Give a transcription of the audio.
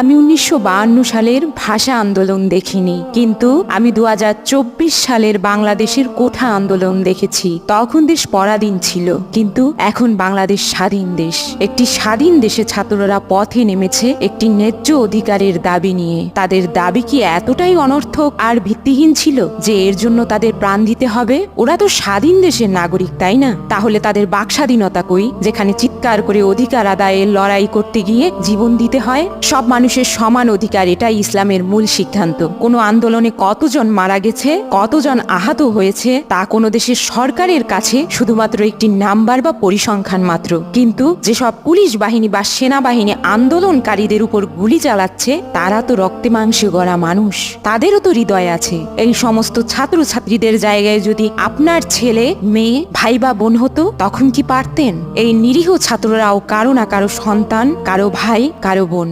আমি উনিশশো সালের ভাষা আন্দোলন দেখিনি, কিন্তু আমি দু হাজার চব্বিশ সালের বাংলাদেশের কোঠা আন্দোলন দেখেছি। তখন দেশ পরাধীন ছিল, কিন্তু এখন বাংলাদেশ স্বাধীন দেশ। একটি স্বাধীন দেশে ছাত্ররা পথে নেমেছে একটি ন্যায্য অধিকারের দাবি নিয়ে। তাদের দাবি কি এতটাই অনর্থক আর ভিত্তিহীন ছিল যে এর জন্য তাদের প্রাণ দিতে হবে? ওরা তো স্বাধীন দেশের নাগরিক, তাই না? তাহলে তাদের বাক স্বাধীনতা কই, যেখানে চিৎকার করে অধিকার আদায়ের লড়াই করতে গিয়ে জীবন দিতে হয়? সব মানুষের সমান অধিকার, এটাই ইসলামের মূল সিদ্ধান্ত। কোনো আন্দোলনে কতজন মারা গেছে, কতজন আহত হয়েছে, তা কোনো দেশের সরকারের কাছে শুধুমাত্র একটি নাম্বার বা পরিসংখ্যান মাত্র। কিন্তু যেসব পুলিশ বাহিনী বা সেনাবাহিনী আন্দোলনকারীদের উপর গুলি চালাচ্ছে, তারা তো রক্তে মাংসে গড়া মানুষ। তাদেরও তো হৃদয় আছে। এই সমস্ত ছাত্রছাত্রীদের জায়গায় যদি আপনার ছেলে, মেয়ে, ভাই বা বোন হতো, তখন কি পারতেন? এই নিরীহ ছাত্ররাও কারও না কারও সন্তান, কারও ভাই, কারও বোন।